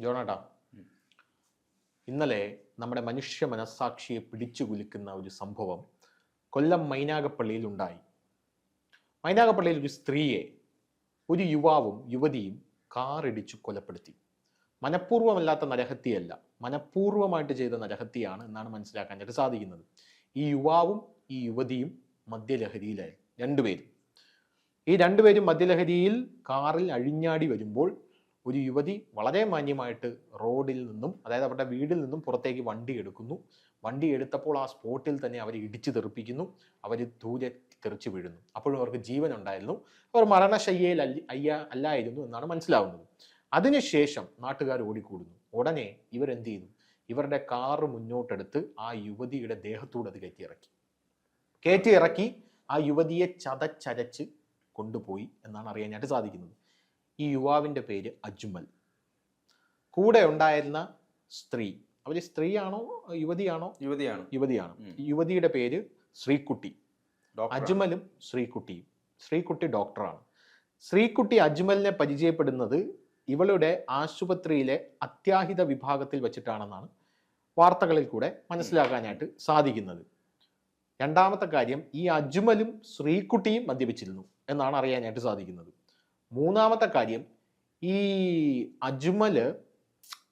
ജോണാട്ടാ. ഇന്നലെ നമ്മുടെ മനുഷ്യ മനസ്സാക്ഷിയെ പിടിച്ചു കുലുക്കുന്ന ഒരു സംഭവം കൊല്ലം മൈനാഗപ്പള്ളിയിൽ ഉണ്ടായി. മൈനാഗപ്പള്ളിയിൽ ഒരു സ്ത്രീയെ ഒരു യുവാവും യുവതിയും കാറിടിച്ചു കൊലപ്പെടുത്തി. മനഃപൂർവമല്ലാത്ത നരഹത്യയല്ല മനഃപൂർവമായിട്ട് ചെയ്ത നരഹത്യയാണ് എന്നാണ് മനസ്സിലാക്കാനായിട്ട് സാധിക്കുന്നത്. ഈ യുവാവും ഈ യുവതിയും മദ്യലഹരിയിലായി. രണ്ടുപേരും. ഈ രണ്ടുപേരും മദ്യലഹരിയിൽ കാറിൽ അഴിഞ്ഞാടി വരുമ്പോൾ ഒരു യുവതി വളരെ മാന്യമായിട്ട് റോഡിൽ നിന്നും അതായത് അവരുടെ വീടിൽ നിന്നും പുറത്തേക്ക് വണ്ടി എടുക്കുന്നു. വണ്ടി എടുത്തപ്പോൾ ആ സ്പോട്ടിൽ തന്നെ അവർ ഇടിച്ചു തെറിപ്പിക്കുന്നു. അവർ ദൂരെ തെറിച്ചു വീഴുന്നു. അപ്പോഴും അവർക്ക് ജീവൻ ഉണ്ടായിരുന്നു. അവർ മരണശയ്യയിൽ അയ്യ അല്ലായിരുന്നു എന്നാണ് മനസ്സിലാവുന്നത്. അതിനുശേഷം നാട്ടുകാർ ഓടിക്കൂടുന്നു. ഉടനെ ഇവരെന്ത് ചെയ്തു ഇവരുടെ കാറ് മുന്നോട്ടെടുത്ത് ആ യുവതിയുടെ ദേഹത്തൂടെ അത് കയറ്റി ഇറക്കി കയറ്റി ഇറക്കി ആ യുവതിയെ ചതച്ചരച്ച് കൊണ്ടുപോയി എന്നാണ് അറിയാനായിട്ട് സാധിക്കുന്നത്. ഈ യുവാവിന്റെ പേര് അജ്മൽ. കൂടെ ഉണ്ടായിരുന്ന സ്ത്രീ. അവർ സ്ത്രീയാണോ യുവതിയാണോ? യുവതിയാണ്. യുവതിയാണ്. യുവതിയുടെ പേര് ശ്രീകുട്ടി. അജ്മലും ശ്രീകുട്ടിയും ശ്രീകുട്ടി ഡോക്ടറാണ്. ശ്രീകുട്ടി അജ്മലിനെ പരിചയപ്പെടുന്നത് ഇവളുടെ ആശുപത്രിയിലെ അത്യാഹിത വിഭാഗത്തിൽ വെച്ചിട്ടാണെന്നാണ് വാർത്തകളിൽ കൂടെ മനസ്സിലാക്കാനായിട്ട് സാധിക്കുന്നത്. രണ്ടാമത്തെ കാര്യം ഈ അജ്മലും ശ്രീകുട്ടിയും മദ്യപിച്ചിരുന്നു എന്നാണ് അറിയാനായിട്ട് സാധിക്കുന്നത്. മൂന്നാമത്തെ കാര്യം ഈ അജ്മൽ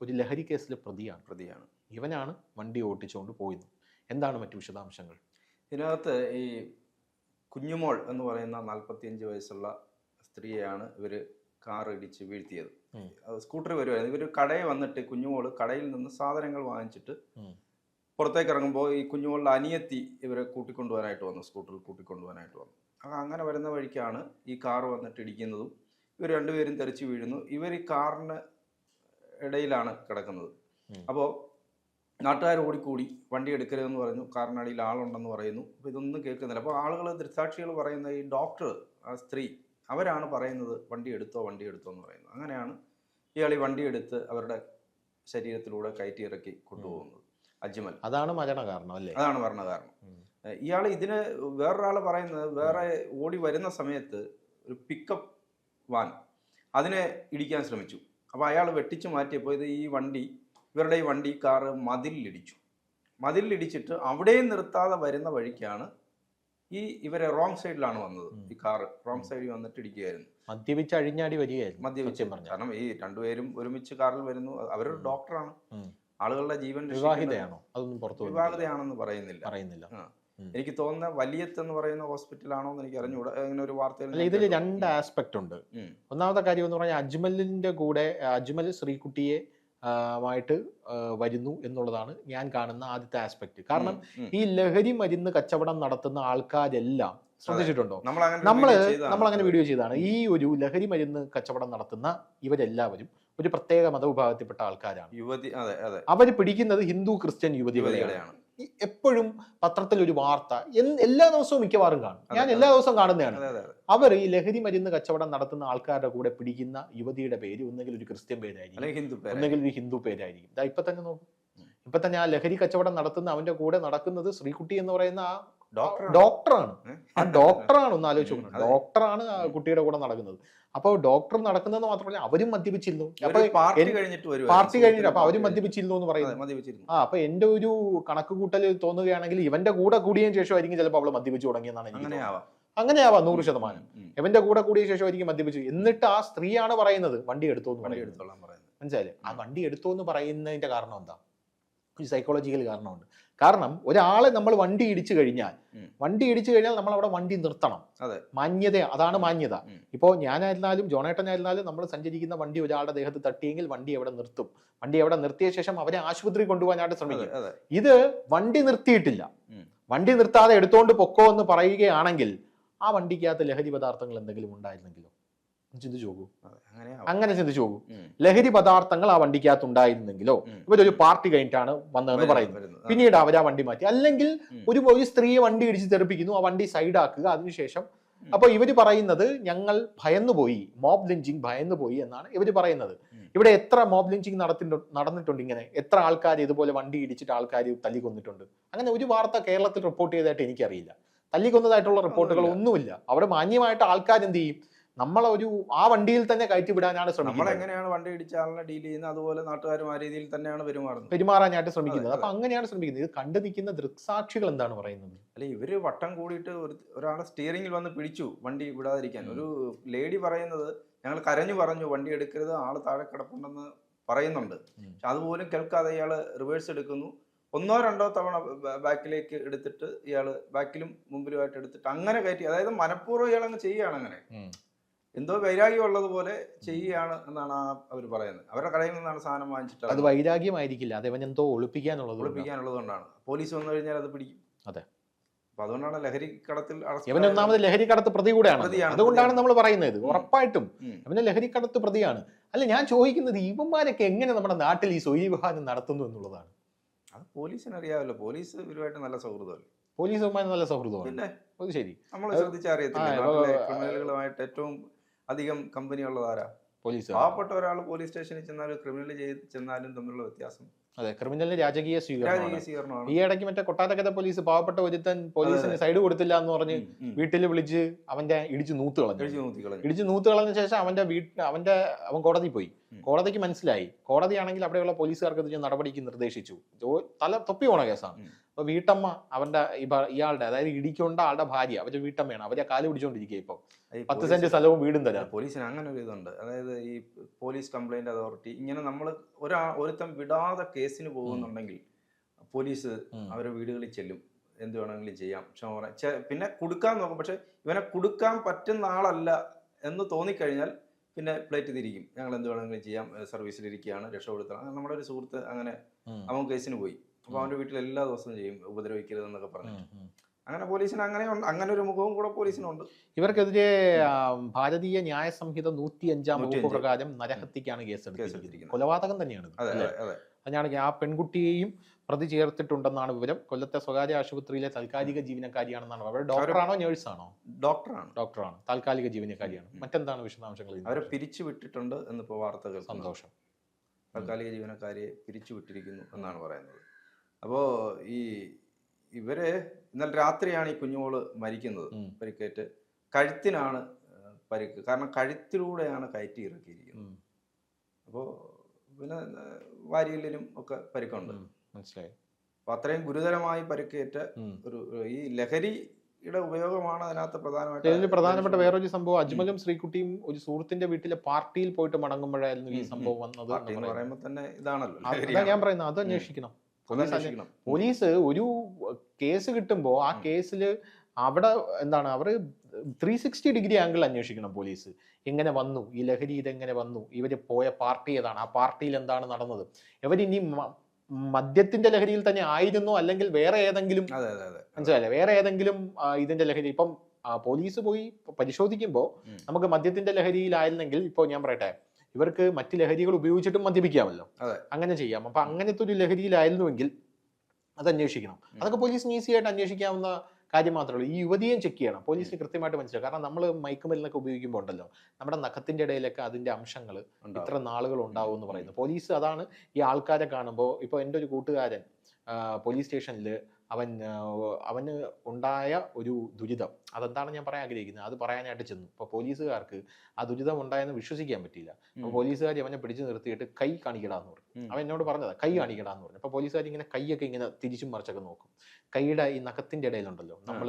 ഒരു ലഹരി കേസിൽ പ്രതിയാണ്. പ്രതിയാണ്. ഇവനാണ് വണ്ടി ഓട്ടിച്ചുകൊണ്ട് പോയത്. എന്താണ് മറ്റു വിശദാംശങ്ങൾ? ഇതിനകത്ത് ഈ കുഞ്ഞുമോൾ എന്ന് പറയുന്ന നാൽപ്പത്തിയഞ്ച് വയസ്സുള്ള സ്ത്രീയെയാണ് ഇവർ കാർ ഇടിച്ച് വീഴ്ത്തിയത് സ്കൂട്ടർ വരുമായിരുന്നു ഇവർ കടയിൽ വന്നിട്ട് കുഞ്ഞുമോൾ കടയിൽ നിന്ന് സാധനങ്ങൾ വാങ്ങിച്ചിട്ട് പുറത്തേക്ക് ഇറങ്ങുമ്പോൾ ഈ കുഞ്ഞുമോളുടെ അനിയത്തി ഇവരെ കൂട്ടിക്കൊണ്ടുപോകാനായിട്ട് വന്നു സ്കൂട്ടറിൽ കൂട്ടിക്കൊണ്ടുപോകാനായിട്ട് വന്നു. അങ്ങനെ വരുന്ന വഴിക്കാണ് ഈ കാർ വന്നിട്ട് ഇടിക്കുന്നതും ഇവർ രണ്ടുപേരും തെറിച്ചു വീഴുന്നു. ഇവർ ഈ കാറിന് ഇടയിലാണ് കിടക്കുന്നത്. അപ്പോൾ നാട്ടുകാർ ഓടിക്കൂടി വണ്ടി എടുക്കരുതെന്ന് പറഞ്ഞു കാറിനടിയിൽ ആളുണ്ടെന്ന് പറയുന്നു. അപ്പോൾ ഇതൊന്നും കേൾക്കുന്നില്ല. അപ്പോൾ ആളുകൾ ദൃക്സാക്ഷികൾ പറയുന്ന ഈ ഡോക്ടർ ആ സ്ത്രീ അവരാണ് പറയുന്നത് വണ്ടി എടുത്തോ വണ്ടി എടുത്തോ എന്ന് പറയുന്നത്. അങ്ങനെയാണ് ഇയാൾ ഈ വണ്ടി എടുത്ത് അവരുടെ ശരീരത്തിലൂടെ കയറ്റി ഇറക്കി കൊണ്ടുപോകുന്നത് അജ്മൽ. അതാണ് മരണ കാരണം അല്ലേ? അതാണ് മരണ കാരണം. ഇയാൾ ഇതിന് വേറൊരാൾ പറയുന്നത് വേറെ ഓടി വരുന്ന സമയത്ത് ഒരു പിക്കപ്പ് വാൻ. അതിനെ ഇടിക്കാൻ ശ്രമിച്ചു. അപ്പോൾ അയാൾ വെട്ടിച്ച് മാറ്റിയപ്പോൾ ഇത് ഈ വണ്ടി ഇവരുടെ ഈ വണ്ടി കാറ് മതിലിടിച്ചു. മതിലിടിച്ചിട്ട് അവിടെയും നിർത്താതെ വരുന്ന വഴിക്കാണ് ഈ ഇവരെ റോങ് സൈഡിലാണ് വന്നത് ഈ കാറ്. റോങ് സൈഡിൽ വന്നിട്ട് ഇടിക്കുകയായിരുന്നു. മദ്യപിച്ച് അഴിഞ്ഞാടി വരികയായിരുന്നു മദ്യപിച്ച്. പറഞ്ഞു കാരണം ഈ രണ്ടുപേരും ഒരുമിച്ച് കാറിൽ വരുന്നു. അവരൊരു ഡോക്ടറാണ് ആളുകളുടെ ജീവൻ വിവാഹിതയാണോ? അതൊന്നും പുറത്തു വിവാഹിതയാണെന്ന് പറയുന്നില്ല. പറയുന്നില്ല. എനിക്ക് തോന്നുന്ന വലിയത്ത് എന്ന് പറയുന്ന ഹോസ്പിറ്റലാണോ എന്ന് എനിക്ക് അറിഞ്ഞുകൂടാ. ഇങ്ങനെ ഒരു വാർത്തയിൽ ഇതിൽ രണ്ട് ആസ്പെക്ട് ഉണ്ട്. ഒന്നാമത്തെ കാര്യം എന്ന് പറഞ്ഞാൽ അജ്മലിന്റെ കൂടെ അജ്മൽ ശ്രീകുട്ടിയെ ായിട്ട് മായിട്ട് വരുന്നു എന്നുള്ളതാണ് ഞാൻ കാണുന്ന ആദ്യത്തെ ആസ്പെക്ട് കാരണം ഈ ലഹരി മരുന്ന് കച്ചവടം നടത്തുന്ന ആൾക്കാരെല്ലാം ശ്രദ്ധിച്ചിട്ടുണ്ടോ? നമ്മൾ നമ്മൾ അങ്ങനെ വീഡിയോ ചെയ്താണ് ഈ ഒരു ലഹരി മരുന്ന് കച്ചവടം നടത്തുന്ന ഇവരെല്ലാവരും ഒരു പ്രത്യേക മതവിഭാഗത്തിൽപ്പെട്ട ആൾക്കാരാണ്. യുവതി അവർ പിടിക്കുന്നത് ഹിന്ദു ക്രിസ്ത്യൻ യുവതികളെയാണ്. എപ്പോഴും പത്രത്തിൽ ഒരു വാർത്ത എല്ലാ ദിവസവും മിക്കവാറും കാണും. ഞാൻ എല്ലാ ദിവസവും കാണുന്നതാണ്. അവർ ഈ ലഹരി മരുന്ന് കച്ചവടം നടത്തുന്ന ആൾക്കാരുടെ കൂടെ പിടിക്കുന്ന യുവതിയുടെ പേര് ഒന്നെങ്കിൽ ഒരു ക്രിസ്ത്യൻ പേരായിരിക്കും. ഒന്നെങ്കിൽ ഒരു ഹിന്ദു പേരായിരിക്കും. ഇതാ ഇപ്പൊ തന്നെ നോക്കും. ഇപ്പൊ തന്നെ ആ ലഹരി കച്ചവടം നടത്തുന്ന അവന്റെ കൂടെ നടക്കുന്നത് ശ്രീകുട്ടി എന്ന് പറയുന്ന ആ. ഡോക്ടറാണ്. ആ ഡോക്ടറാണ് ഒന്ന് ആലോചിച്ചു നോക്കണം ഡോക്ടറാണ് ആ കുട്ടിയുടെ കൂടെ നടക്കുന്നത്. അപ്പോൾ ഡോക്ടർ നടക്കുന്നതെന്ന് മാത്രമല്ല അവരും മദ്യപിച്ചിരുന്നു. അപ്പൊ പാർട്ടി കഴിഞ്ഞിട്ട്. പാർട്ടി കഴിഞ്ഞിട്ട് അപ്പൊ അവരും. മദ്യപിച്ചിരുന്നു. എന്ന് പറയുന്നത് ആ അപ്പൊ എന്റെ ഒരു കണക്ക് കൂട്ടൽ തോന്നുകയാണെങ്കിൽ ഇവന്റെ കൂടെ കൂടിയതിനു ശേഷമായിരിക്കും ചിലപ്പോൾ അവൾ മദ്യപിച്ചു തുടങ്ങിയെന്നാണ് എനിക്ക് അങ്ങനെയാവാ. നൂറ് ശതമാനം. ഇവന്റെ കൂടെ കൂടിയ ശേഷമായിരിക്കും മദ്യപിച്ചു. എന്നിട്ട് ആ സ്ത്രീയാണ് പറയുന്നത് വണ്ടി എടുത്തു എന്ന് പറയുന്നത്. മനസ്സിലായി പറയുന്നത്. മനസ്സിലായില്ലേ? ആ വണ്ടി എടുത്തു എന്ന് പറയുന്നതിന്റെ കാരണം എന്താ? ഒരു സൈക്കോളജിക്കൽ കാരണമുണ്ട്. കാരണം ഒരാളെ നമ്മൾ വണ്ടി ഇടിച്ചു കഴിഞ്ഞാൽ വണ്ടി ഇടിച്ചു കഴിഞ്ഞാൽ നമ്മൾ അവിടെ വണ്ടി നിർത്തണം. അതെ. മാന്യത അതാണ് മാന്യത. ഇപ്പോൾ ഞാനായിരുന്നാലും ജോണേട്ടനായിരുന്നാലും നമ്മൾ സഞ്ചരിക്കുന്ന വണ്ടി ഒരാളുടെ ദേഹത്ത് തട്ടിയെങ്കിൽ വണ്ടി എവിടെ നിർത്തും. വണ്ടി എവിടെ നിർത്തിയ ശേഷം അവരെ ആശുപത്രി കൊണ്ടുപോകാനായിട്ട് ശ്രമിക്കും. ഇത് വണ്ടി നിർത്തിയിട്ടില്ല. വണ്ടി നിർത്താതെ എടുത്തുകൊണ്ട് പൊക്കോ എന്ന് പറയുകയാണെങ്കിൽ ആ വണ്ടിക്കകത്ത് ലഹരി പദാർത്ഥങ്ങൾ എന്തെങ്കിലും ഉണ്ടായിരുന്നെങ്കിലോ? ചിന്തിച്ചു പോകൂ അങ്ങനെ ചിന്തിച്ചു ഉം, ലഹരി പദാർത്ഥങ്ങൾ ആ വണ്ടിക്കകത്ത് ഉണ്ടായിരുന്നെങ്കിലോ. ഇവരൊരു പാർട്ടി കഴിഞ്ഞിട്ടാണ് വന്നതെന്ന് പറയുന്നത്. പറയുന്നു പിന്നീട് അവർ ആ വണ്ടി മാറ്റി. അല്ലെങ്കിൽ ഒരു ഒരു സ്ത്രീയെ വണ്ടി ഇടിച്ച് തെറിപ്പിക്കുന്നു ആ വണ്ടി സൈഡാക്കുക അതിനുശേഷം അപ്പോൾ അപ്പൊ ഇവർ പറയുന്നത് ഞങ്ങൾ ഭയന്നുപോയി മോബ് ലിഞ്ചിങ് ഭയന്നുപോയി എന്നാണ് ഇവർ പറയുന്നത്. ഇവിടെ എത്ര മോബ് ലിഞ്ചിങ് നടത്തിട്ടുണ്ട് നടന്നിട്ടുണ്ട് ഇങ്ങനെ? എത്ര ആൾക്കാർ ഇതുപോലെ വണ്ടി ഇടിച്ചിട്ട് ആൾക്കാർ തല്ലിക്കൊന്നിട്ടുണ്ട്? അങ്ങനെ ഒരു വാർത്ത കേരളത്തിൽ റിപ്പോർട്ട് ചെയ്തതായിട്ട് എനിക്കറിയില്ല. തല്ലിക്കൊന്നതായിട്ടുള്ള റിപ്പോർട്ടുകൾ. ഒന്നുമില്ല. അവിടെ മാന്യമായിട്ട് ആൾക്കാർ എന്ത് ചെയ്യും? നമ്മളൊരു ആ വണ്ടിയിൽ തന്നെ കയറ്റി വിടാനാണ് ശ്രമിക്കുന്നത്. എങ്ങനെയാണ് വണ്ടി ഇടിച്ച ആളിനെ ഡീൽ ചെയ്യുന്നത്? അതുപോലെ നാട്ടുകാരും ആ രീതിയിൽ തന്നെയാണ് പെരുമാറുന്നത്. പെരുമാറാനായിട്ട് ശ്രമിക്കുന്നത്. അപ്പൊ അങ്ങനെയാണ് ശ്രമിക്കുന്നത്. ഇത് കണ്ടു നിൽക്കുന്ന ദൃക്സാക്ഷികൾ എന്താണ് പറയുന്നത്? അല്ലെ ഇവർ വട്ടം കൂടിയിട്ട് ഒരു ഒരാളെ സ്റ്റിയറിംഗിൽ വന്ന് പിടിച്ചു വണ്ടി വിടാതിരിക്കാൻ. ഒരു ലേഡി പറയുന്നത് ഞങ്ങൾ കരഞ്ഞു പറഞ്ഞു വണ്ടി എടുക്കരുത് ആൾ താഴെ കിടപ്പുണ്ടെന്ന് പറയുന്നുണ്ട്. പക്ഷെ അതുപോലും കേൾക്കാതെ ഇയാൾ റിവേഴ്സ് എടുക്കുന്നു. ഒന്നോ രണ്ടോ തവണ ബാക്കിലേക്ക് എടുത്തിട്ട് ഇയാൾ ബാക്കിലും മുമ്പിലുമായിട്ട് എടുത്തിട്ട് അങ്ങനെ കയറ്റി അതായത് മനഃപൂർവം ഇയാൾ അങ്ങ് ചെയ്യുകയാണ് അങ്ങനെ. എന്തോ വൈരാഗ്യം ഉള്ളതുപോലെ ചെയ്യുകയാണ് എന്നാണ് ആ അവർ പറയുന്നത്. അവരുടെ കടയിൽ നിന്നാണ് സാധനം അത് വാങ്ങിച്ചിട്ട് വൈരാഗ്യമായിരിക്കില്ല. അത് അവൻ എന്തോ ഒളിപ്പിക്കാനുള്ളത്. ഒളിപ്പിക്കാനുള്ളത് കൊണ്ടാണ് പോലീസ് വന്നു കഴിഞ്ഞാൽ അത് പിടിക്കും. അതെ. അപ്പൊ അതുകൊണ്ടാണ് ലഹരി കടത്തിൽ ഇവൻ. ഒന്നാമത് ലഹരി കടത്ത് പ്രതി കൂടെയാണ്. അതുകൊണ്ടാണ് നമ്മൾ പറയുന്നത്. ഉറപ്പായിട്ടും. അവന് ലഹരി കടത്ത് പ്രതിയാണ്. അല്ല ഞാൻ ചോദിക്കുന്നത് ഇവന്മാരൊക്കെ എങ്ങനെ നമ്മുടെ നാട്ടിൽ ഈ സ്വൈര്യ വിഭാഗം നടത്തുന്നു എന്നുള്ളതാണ്? അത് പോലീസിന് അറിയാമല്ലോ പോലീസ് ഇവരുമായിട്ട് നല്ല സൗഹൃദമല്ലേ? പോലീസുമായി നല്ല സൗഹൃദമാണ്. അത് ശരി. നമ്മൾ ക്രിമിനലുകളുമായിട്ട് ഏറ്റവും അധികം കമ്പനി ഉള്ളതാരാ പോലീസ്. പാവപ്പെട്ട ഒരാൾ പോലീസ് സ്റ്റേഷനിൽ ചെന്നാലും ക്രിമിനൽ ചെയ്ത് ചെന്നാലും തമ്മിലുള്ള വ്യത്യാസം അതെ ക്രിമിനലിന് രാജകീയ സ്വീകരണം ഈ ഇടയ്ക്ക് മറ്റേ കൊട്ടാരക്കര പോലീസ് പാവപ്പെട്ട ഒരുത്തൻ പോലീസിന് സൈഡ് കൊടുത്തില്ല എന്ന് പറഞ്ഞ്. വീട്ടിൽ വിളിച്ച് അവന്റെ ഇടിച്ചു നൂത്ത് കളഞ്ഞു. ഇടിച്ചു നൂത്ത് കളഞ്ഞ. ശേഷം അവന്റെ വീട്ടിൽ അവന്റെ അവൻ കോടതി പോയി. കോടതിക്ക് മനസ്സിലായി. കോടതിയാണെങ്കിൽ അവിടെയുള്ള പോലീസുകാർക്ക് നടപടിക്ക് നിർദ്ദേശിച്ചു. തല തൊപ്പി പോണ കേസാണ്. അപ്പൊ വീട്ടമ്മ അവന്റെ ഇയാളുടെ അതായത് ഇടിക്കൊണ്ട ആളുടെ ഭാര്യ അവരുടെ വീട്ടമ്മയാണ്. അവരെ കാൽ പിടിച്ചോണ്ടിരിക്കുക ഇപ്പൊ. പത്ത് സെന്റ് സ്ഥലവും വീടും തരാം പോലീസിന് അങ്ങനെ ഒരു ഇതുണ്ട്. അതായത് ഈ പോലീസ് കംപ്ലൈന്റ് അതോറിറ്റി ഇങ്ങനെ നമ്മൾ ഒരാ ഒരുത്തം വിടാതെ കേസിന് പോകുന്നുണ്ടെങ്കിൽ പോലീസ്. അവരെ വീടുകളിൽ ചെല്ലും. എന്ത് വേണമെങ്കിലും ചെയ്യാം. ക്ഷമ പിന്നെ കൊടുക്കാൻ നോക്കും. പക്ഷെ ഇവനെ കൊടുക്കാൻ പറ്റുന്ന ആളല്ല എന്ന് തോന്നിക്കഴിഞ്ഞാൽ പിന്നെ പ്ലേറ്റ് തിരിക്കും. ഞങ്ങൾ എന്ത് വേണമെങ്കിലും ചെയ്യാം. സർവീസിലിരിക്കുകയാണ് രക്ഷപ്പെടുത്തണം. അങ്ങനെ നമ്മുടെ ഒരു സുഹൃത്ത് അങ്ങനെ അവൻ കേസിന് പോയി. അപ്പൊ. അവന്റെ വീട്ടിൽ എല്ലാ ദിവസവും ചെയ്യും ഉപദ്രവിക്കരുതെന്നൊക്കെ പറഞ്ഞു. അങ്ങനെ പോലീസിന് അങ്ങനെ അങ്ങനെ ഒരു മുഖവും കൂടെ പോലീസിനുണ്ട്. ഇവർക്കെതിരെ ഭാരതീയ ന്യായ സംഹിത നൂറ്റി അഞ്ചാം വകുപ്പ് 105. പ്രകാരം നരഹത്യക്കാണ് കേസ് എടുത്തിരിക്കുന്നത് കൊലപാതകം തന്നെയാണ് അതെ അതെ അതെ. അതിനാണെങ്കിൽ ആ പെൺകുട്ടിയെയും പ്രതി ചേർത്തിട്ടുണ്ടെന്നാണ് വിവരം. കൊല്ലത്തെ സ്വകാര്യ ആശുപത്രിയിലെ താൽക്കാലിക ജീവനക്കാരിയാണെന്നാണ് അവർ ഡോക്ടറാണോ നേഴ്സാണോ? ഡോക്ടറാണ്. ഡോക്ടറാണ്. താൽക്കാലിക ജീവനക്കാരിയാണ്. മറ്റെന്താണ് വിശദാംശങ്ങൾ? അവരെ പിരിച്ചു വിട്ടിട്ടുണ്ട് എന്നിപ്പോ വാർത്തകൾ സന്തോഷം. താൽക്കാലിക ജീവനക്കാരിയെ പിരിച്ചു വിട്ടിരിക്കുന്നു എന്നാണ് പറയുന്നത്. അപ്പോൾ ഈ ഇവർ ഇന്നലെ രാത്രിയാണ് ഈ കുഞ്ഞുമോൾ മരിക്കുന്നത്. പരിക്കേറ്റ് കഴുത്തിനാണ് പരിക്ക് കാരണം കഴുത്തിലൂടെയാണ് കയറ്റി ഇറക്കിയിരിക്കുന്നത്. അപ്പോ അപ്പോൾ പിന്നെ വാരിയില്ലിനും ഒക്കെ പരിക്കുണ്ട്. മനസ്സിലായി. അപ്പൊ അത്രയും ഗുരുതരമായി പരിക്കേറ്റ ഒരു ഈ ലഹരിയുടെ ഉപയോഗമാണ് അതിനകത്ത് പ്രധാനമായിട്ട് ഇതിൽ പ്രധാനപ്പെട്ട വേറൊരു സംഭവം അജ്മലും ശ്രീകുട്ടിയും ഒരു സുഹൃത്തിന്റെ വീട്ടിലെ പാർട്ടിയിൽ പോയിട്ട് മടങ്ങുമ്പോഴായിരുന്നു ഈ. സംഭവം വന്നത് പറയുമ്പോൾ തന്നെ ഇതാണല്ലോ. ഞാൻ പറയുന്നത് അത് അന്വേഷിക്കണം. പോലീസ് പോലീസ് ഒരു കേസ് കിട്ടുമ്പോൾ ആ കേസിൽ അവിടെ എന്താണ് അവർ ത്രീ സിക്സ്റ്റി ഡിഗ്രി ആംഗിൾ അന്വേഷിക്കണം പോലീസ്. എങ്ങനെ വന്നു ഈ ലഹരി ഇതെങ്ങനെ വന്നു ഇവർ പോയ പാർട്ടി ഏതാണ് ആ പാർട്ടിയിൽ എന്താണ് നടന്നത്? ഇവരിനി മദ്യത്തിന്റെ ലഹരിയിൽ തന്നെ ആയിരുന്നു അല്ലെങ്കിൽ വേറെ ഏതെങ്കിലും മനസ്സിലായില്ലേ? വേറെ ഏതെങ്കിലും ഇതിന്റെ ലഹരി ഇപ്പം പോലീസ് പോയി പരിശോധിക്കുമ്പോൾ നമുക്ക് മദ്യത്തിന്റെ ലഹരിയിലായിരുന്നെങ്കിൽ ഇപ്പോൾ ഞാൻ പറയട്ടെ ഇവർക്ക് മറ്റ് ലഹരികൾ ഉപയോഗിച്ചിട്ടും മദ്യപിക്കാമല്ലോ. അങ്ങനെ ചെയ്യാം. അപ്പൊ അങ്ങനത്തെ ഒരു ലഹരിയിലായിരുന്നുവെങ്കിൽ അത് അന്വേഷിക്കണം അതൊക്കെ പോലീസിന് ഈസി ആയിട്ട് അന്വേഷിക്കാവുന്ന കാര്യം മാത്രമേ ഉള്ളൂ. ഈ യുവതിയും ചെക്ക് ചെയ്യണം. പോലീസിന് കൃത്യമായിട്ട് മനസ്സിലാവും കാരണം നമ്മൾ മയക്കുമരുന്നൊക്കെ ഉപയോഗിക്കുമ്പോൾ ഉണ്ടല്ലോ. നമ്മുടെ നഖത്തിന്റെ ഇടയിലൊക്കെ അതിന്റെ അംശങ്ങൾ ഇത്ര നാളുകൾ ഉണ്ടാവും എന്ന് പറയുന്നു പോലീസ് അതാണ് ഈ ആൾക്കാരെ കാണുമ്പോൾ ഇപ്പോൾ എന്റെ ഒരു കൂട്ടുകാരൻ പോലീസ് സ്റ്റേഷനിൽ അവൻ അവന് ഉണ്ടായ ഒരു ദുരിതം. അതെന്താണ് ഞാൻ പറയാൻ ആഗ്രഹിക്കുന്നത്? അത് പറയാനായിട്ട് ചെന്നു. അപ്പോൾ പോലീസുകാർക്ക് ആ ദുരിതം ഉണ്ടായെന്ന് വിശ്വസിക്കാൻ പറ്റിയില്ല. അപ്പോൾ പോലീസുകാർ അവനെ പിടിച്ചു നിർത്തിയിട്ട് കൈ കാണിക്കടാന്ന് പറഞ്ഞു. അവൻ എന്നോട് പറഞ്ഞത് കൈ കാണിക്കടാന്ന് പറഞ്ഞു. അപ്പോൾ പോലീസുകാർ ഇങ്ങനെ കൈയൊക്കെ ഇങ്ങനെ തിരിച്ചും മറിച്ചൊക്കെ നോക്കും. കൈയുടെ ഈ നഖത്തിന്റെ ഇടയിലുണ്ടല്ലോ. നമ്മൾ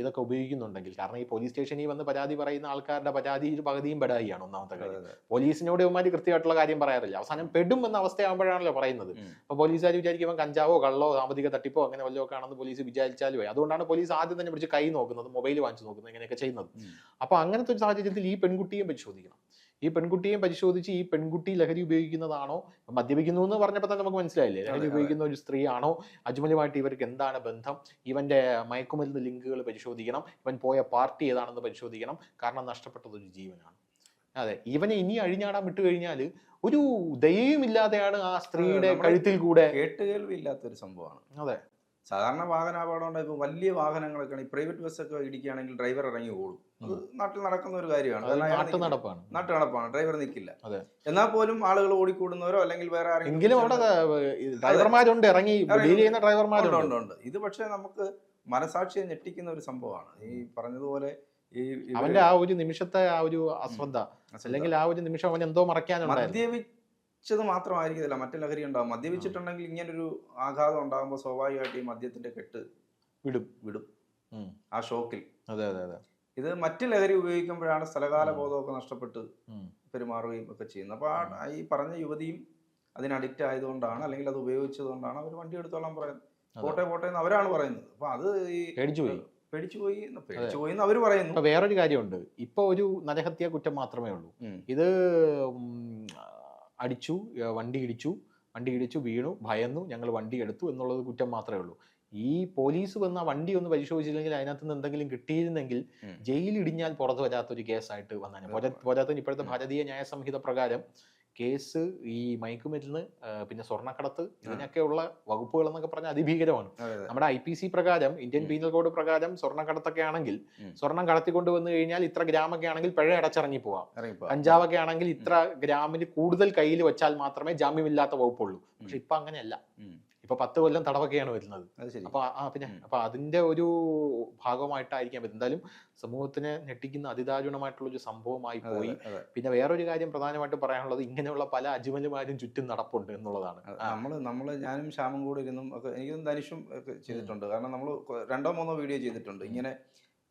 ഇതൊക്കെ ഉപയോഗിക്കുന്നുണ്ടെങ്കിൽ കാരണം ഈ പോലീസ് സ്റ്റേഷനിൽ വന്ന് പരാതി പറയുന്ന ആൾക്കാരുടെ പരാതി ഒരു പകുതിയും പെടായിയാണ് ഒന്നാമത്തെ കാര്യം. പോലീസിനോട് ഇവന്മാർ കൃത്യമായിട്ടുള്ള കാര്യം പറയാറില്ല. അവസാനം പെടും എന്ന അവസ്ഥയാകുമ്പോഴാണല്ലോ പറയുന്നത്. അപ്പോൾ അപ്പൊ പോലീസുകാർ വിചാരിക്കുമ്പോൾ കഞ്ചാവോ കള്ളോ സാമ്പത്തിക തട്ടിപ്പോ അങ്ങനെ വല്ലതും ഒക്കെ ആണെന്ന് പോലീസ് വിചാരിച്ചാലും ആയി. അതുകൊണ്ടാണ് പോലീസ് ആദ്യം തന്നെ പിടിച്ച് കൈ നോക്കുന്നത് മൊബൈൽ വാങ്ങിച്ചു നോക്കുന്നത് ഇങ്ങനെയൊക്കെ ചെയ്യുന്നത്. ഉം. അപ്പൊ അങ്ങനത്തെ ഒരു സാഹചര്യത്തിൽ ഈ പെൺകുട്ടിയും പരിശോധിക്കണം. ഈ പെൺകുട്ടിയെയും പരിശോധിച്ച് ഈ പെൺകുട്ടി ലഹരി ഉപയോഗിക്കുന്നതാണോ? മദ്യപിക്കുന്നു എന്ന് പറഞ്ഞപ്പോൾ തന്നെ നമുക്ക് മനസ്സിലായില്ലേ? ലഹരി ഉപയോഗിക്കുന്ന ഒരു സ്ത്രീയാണോ? അജ്മലുമായിട്ട് ഇവർക്ക് എന്താണ് ബന്ധം? ഇവന്റെ മയക്കുമരുന്ന് ലിങ്കുകൾ പരിശോധിക്കണം. ഇവൻ പോയ പാർട്ടി ഏതാണെന്ന് പരിശോധിക്കണം. കാരണം നഷ്ടപ്പെട്ടത് ഒരു ജീവനാണ്. അതെ ഇവനെ ഇനി അഴിഞ്ഞാടാൻ വിട്ടു കഴിഞ്ഞാൽ ഒരു ദയയും ഇല്ലാതെയാണ് ആ സ്ത്രീയുടെ കഴുത്തിൽ കൂടെ കേട്ടുകേൾവി ഒരു സംഭവമാണ്. അതെ. സാധാരണ വാഹനാപകടം ഉണ്ടായി വലിയ വാഹനങ്ങളൊക്കെ ഈ പ്രൈവറ്റ് ബസ്സൊക്കെ ഇടിക്കുകയാണെങ്കിൽ ഡ്രൈവർ ഇറങ്ങി ഓടും. അത് നാട്ടിൽ നടക്കുന്ന ഒരു കാര്യമാണ്. നാട്ടു നടപ്പാണ്. ഡ്രൈവർ നിൽക്കില്ല. എന്നാൽ പോലും ആളുകൾ ഓടിക്കൂടുന്നവരോ അല്ലെങ്കിൽ വേറെ ആരെങ്കിലും ഡ്രൈവർമാരുണ്ട് ഇറങ്ങി ഇറങ്ങി. ഡീൽ ചെയ്യുന്ന ഉണ്ട്, ഡ്രൈവർമാരുണ്ട് ഉണ്ട്, ഉണ്ട്. ഇത് പക്ഷേ നമുക്ക് മനസാക്ഷിയെ ഞെട്ടിക്കുന്ന ഒരു സംഭവമാണ്. ഈ പറഞ്ഞതുപോലെ ഈ അവന്റെ ആ ഒരു നിമിഷത്തെ ആ ഒരു അശ്രദ്ധ അല്ലെങ്കിൽ ആ ഒരു നിമിഷം അവൻ എന്തോ മറക്കാനുണ്ടായിരുന്നു മദ്യപിച്ചത് മാത്രമായിരിക്കത്തില്ല. മറ്റു ലഹരി ഉണ്ടാവും. മദ്യപിച്ചിട്ടുണ്ടെങ്കിൽ ഇങ്ങനൊരു ആഘാതം ഉണ്ടാകുമ്പോൾ സ്വാഭാവികമായിട്ട് ഈ മദ്യത്തിന്റെ കെട്ട് വിടും വിടും. ആ ഷോക്കിൽ. അതെ അതെ അതെ. ഇത് മറ്റു ലഹരി ഉപയോഗിക്കുമ്പോഴാണ് സ്ഥലകാല ബോധമൊക്കെ നഷ്ടപ്പെട്ട് പെരുമാറുകയും ഒക്കെ ചെയ്യുന്നത്. അപ്പോൾ ആ ഈ പറഞ്ഞ യുവതിയും അതിന് അഡിക്റ്റ് ആയതുകൊണ്ടാണ് അല്ലെങ്കിൽ അത് ഉപയോഗിച്ചതുകൊണ്ടാണ് അവർ വണ്ടി എടുത്തോളാൻ പറയുന്നത്. പോട്ടെ പോട്ടെ എന്ന് അവരാണ് പറയുന്നത്. അപ്പൊ അത് ഈ പേടിച്ചു പോയി. പേടിച്ചു പോയി എന്ന് അവർ പറയുന്നു. വേറൊരു കാര്യമുണ്ട്. ഇപ്പൊ ഒരു നരഹത്യ കുറ്റം മാത്രമേ ഉള്ളൂ. ഇത് അടിച്ചു വണ്ടി ഇടിച്ചു വണ്ടി ഇടിച്ചു വീണു ഭയന്നു ഞങ്ങൾ വണ്ടി എടുത്തു എന്നുള്ളത് കുറ്റം മാത്രമേ ഉള്ളൂ. ഈ പോലീസ് വന്ന വണ്ടി ഒന്ന് പരിശോധിച്ചില്ലെങ്കിൽ അതിനകത്ത് നിന്ന് എന്തെങ്കിലും കിട്ടിയിരുന്നെങ്കിൽ ജയിലിടിഞ്ഞാൽ പുറത്തു വരാത്തൊരു കേസായിട്ട് വന്നാണ് പോരാത്തതിന് ഇപ്പോഴത്തെ ഭാരതീയ ന്യായ സംഹിത പ്രകാരം കേസ് ഈ മയക്കുമരുന്ന് പിന്നെ സ്വർണക്കടത്ത് ഇതിനൊക്കെയുള്ള വകുപ്പുകൾ എന്നൊക്കെ പറഞ്ഞാൽ അതിഭീകരമാണ്. അതെ, അതെ. നമ്മുടെ ഐ പി സി പ്രകാരം ഇന്ത്യൻ പീനൽ കോഡ് പ്രകാരം സ്വർണക്കടത്തൊക്കെ ആണെങ്കിൽ സ്വർണം സ്വർണം കടത്തിക്കൊണ്ട് വന്നു കഴിഞ്ഞാൽ ഇത്ര ഗ്രാമൊക്കെ ആണെങ്കിൽ പിഴ അടച്ചിറങ്ങി പോവാം. കഞ്ചാവൊക്കെ ആണെങ്കിൽ ഇത്ര ഗ്രാമിന് കൂടുതൽ കയ്യിൽ വെച്ചാൽ മാത്രമേ ജാമ്യമില്ലാത്ത വകുപ്പുള്ളൂ. പക്ഷെ ഇപ്പൊ അങ്ങനെയല്ല. ഇപ്പൊ പത്ത് കൊല്ലം തടവൊക്കെയാണ് വരുന്നത്. അത് ശരി. അപ്പൊ ആ പിന്നെ. അപ്പൊ അതിന്റെ ഒരു ഭാഗമായിട്ടായിരിക്കാം എന്തായാലും സമൂഹത്തിനെ ഞെട്ടിക്കുന്ന അതിദാരുണമായിട്ടുള്ള ഒരു സംഭവമായി പോയി. പിന്നെ വേറൊരു കാര്യം പ്രധാനമായിട്ട് പറയാനുള്ളത് ഇങ്ങനെയുള്ള പല അജ്മലുമാരും ചുറ്റും നടപ്പുണ്ട് എന്നുള്ളതാണ്. നമ്മൾ നമ്മൾ നമ്മൾ നമ്മൾ ഞാനും ശ്യാമും കൂടെ ഇരുന്നും ഒക്കെ എനിക്കും ധനുഷും ഒക്കെ ചെയ്തിട്ടുണ്ട്. കാരണം നമ്മൾ രണ്ടോ മൂന്നോ വീഡിയോ ചെയ്തിട്ടുണ്ട്. ഇങ്ങനെ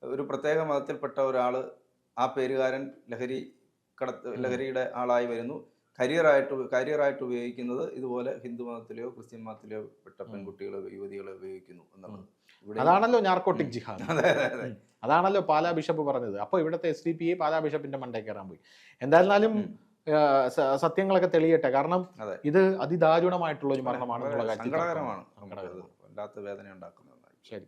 ഒരു പ്രത്യേക മതത്തിൽപ്പെട്ട ഒരാൾ ആ പേരുകാരൻ ലഹരി കടത്ത് ലഹരിയുടെ ആളായി വരുന്നു. കരിയറായിട്ട് കരിയറായിട്ട് ഉപയോഗിക്കുന്നത് ഇതുപോലെ ഹിന്ദു മതത്തിലെയോ ക്രിസ്ത്യൻ മതത്തിലെയോ പെട്ട പെൺകുട്ടികൾ യുവതികളെ ഉപയോഗിക്കുന്നു എന്നുള്ളത്. അതാണല്ലോ നാർക്കോട്ടിക് ജിഹാദ്. അതെ അതെ അതെ. അതാണല്ലോ പാലാ ബിഷപ്പ് പറഞ്ഞത്. അപ്പൊ ഇവിടുത്തെ എസ് ഡി പി പാലാ ബിഷപ്പിന്റെ മണ്ടേ കയറാൻ പോയി. എന്തായിരുന്നാലും സത്യങ്ങളൊക്കെ തെളിയട്ടെ. കാരണം ഇത് അതിദാരുണമായിട്ടുള്ള ഒരു മരണമാണ് സങ്കടകരമാണ് വല്ലാത്ത വേദന ഉണ്ടാക്കുന്നതാണ് ശരി.